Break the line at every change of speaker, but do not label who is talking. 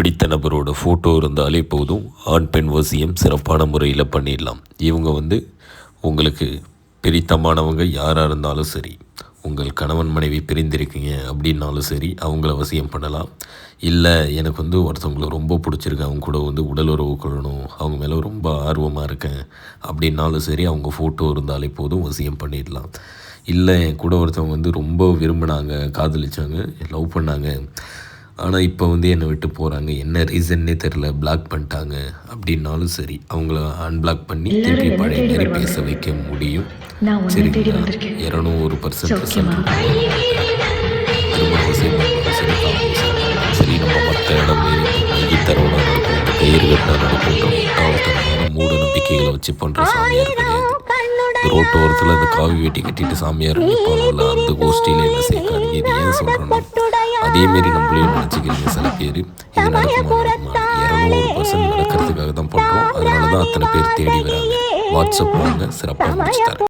பிடித்த நபரோட ஃபோட்டோ இருந்தாலே போதும். ஆண் பெண் வசியம் சிறப்பான முறையில் பண்ணிடலாம். இவங்க வந்து உங்களுக்கு பிரித்தமானவங்க யாராக இருந்தாலும் சரி. உங்கள் கணவன் மனைவி பிரிந்திருக்கீங்க அப்படின்னாலும் சரி அவங்கள வசியம் பண்ணலாம். இல்லை எனக்கு வந்து ஒருத்தவங்களை ரொம்ப பிடிச்சிருக்கு. அவங்க கூட வந்து உடல் உறவு கொள்ளணும். அவங்க மேலே ரொம்ப ஆர்வமாக இருக்கேன் அப்படின்னாலும் சரி அவங்க ஃபோட்டோ இருந்தாலே போதும் வசியம் பண்ணிடலாம். இல்லை என் கூட ஒருத்தவங்க வந்து ரொம்ப விரும்பினாங்க காதலிச்சாங்க லவ் பண்ணாங்க. ஆனால் இப்போ வந்து என்னை விட்டு போகிறாங்க என்ன ரீசன்னே தெரில பிளாக் பண்ணிட்டாங்க. அப்படின்னாலும் சரி அவங்கள அன்பிளாக் பண்ணி திருப்பி பழைய மாதிரி பேச வைக்க முடியும்.
வந்திருக்கேன்.
இரநூறு பர்சன்ட் வசதி சரி சரி, சரி நம்ம மற்ற இடம் மையத்தரவுனா நடக்கும். கயிறு கட்டினா நடக்கும் மூட நம்பிக்கைகளை வச்சு பண்ணுற சாமியார் கிடையாது. ரோட்டோரத்தில் இந்த காவி வேட்டி கட்டிட்டு சாமியார் நிற்பாங்கல்ல அந்த கோஷ்டியில் என்ன சேர்க்காதீங்க. இது ஏன் சொல்கிறேன்னா அதேமாரி நம்மளையும் நினச்சிக்கிறீங்க சில பேர். இது நடக்குமா நடக்குமா இரநூறு பர்சன்ட் நடக்கிறதுக்காக தான் பண்ணுறோம் அதனால தான் அத்தனை பேர் தேடி வராங்க. வாட்ஸ்அப் வாங்க சிறப்பாக முடிச்சு தரேன்